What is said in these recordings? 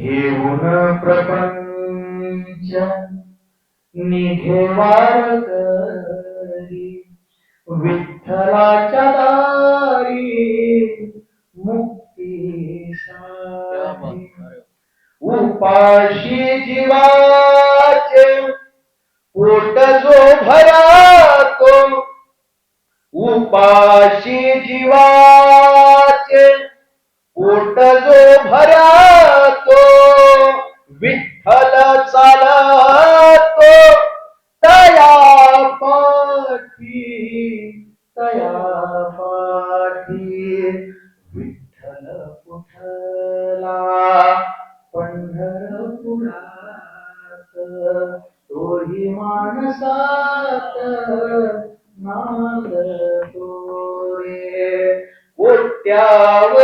ठेवून प्रपंच निघेवार करी विठ्ठलाच्या दारी मुक्ती उपाशी जीवाचे पोट जो भरातो उपाशी जीवा विठ्ठल चालतो तया पाठी तया पाठी. विठ्ठल कुठला पंढरपुरात तोही माणसात नांदतो रे कोट्यावर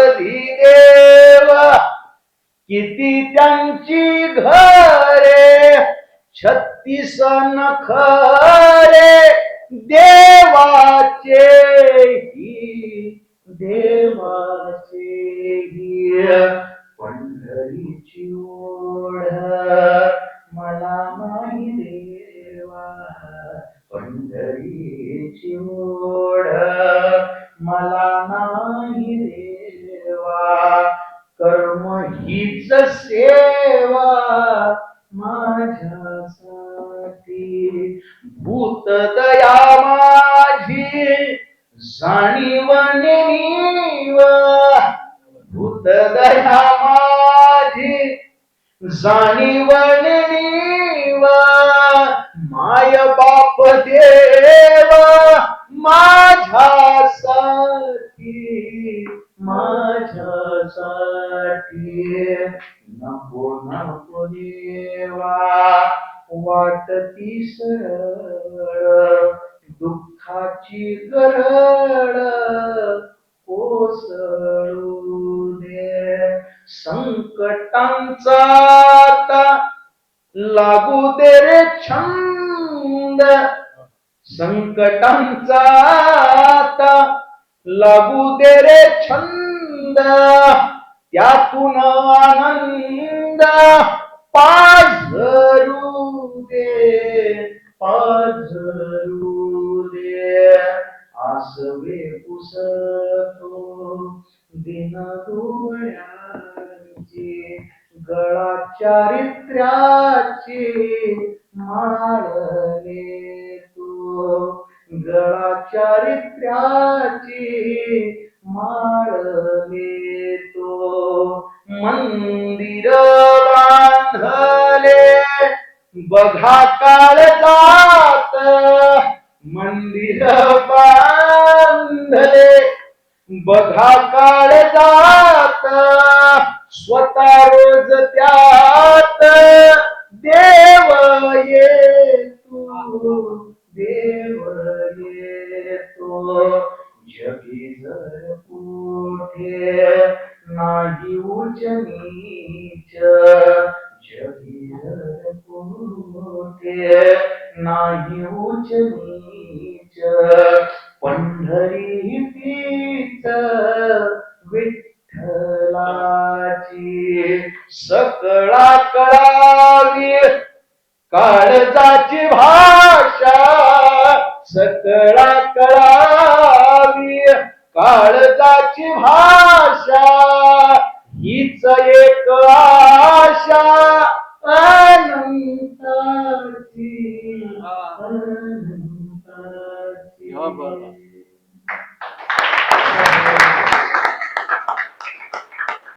किती त्यांची घरे? छत्तीस नखरे देवाचे ही देवाचे ही. पंढरीची ओढ मला नाही देवा. पंढरीची ओढ मला नाही देवा. सेवा माझ्यासाठी. भूत दया माझी जाणीव नेणीव भूत दया माझी जाणीव नेणीव माय बाप देवा. माझ्यासाठी नको नको देवा वाटती सरळ. दुःखाची गरड कोसळू दे संकटांचा लागू दे रे छंद. संकटांचा आता लागू दे रे छंद. त्यातून आनंद पाझरू दे पाझरू दे. आसवे पुसतो दिन डोळ्यांची गळा चारित्र्याची माळले तू. गळा चारित्र्याची माळ बघा काळ जात मंदिर बांधले. बघा काळ जात स्वतः रोज त्यात देव ये तू देव ये येतो. जगी जर कुठे नाही उचनी नाही उच नीच पंढरी तीच विठ्ठलाची. सकळा कळावी काळजाची भाषा. सकळा कळावी काळजाची भाषा. हीच एक Amen.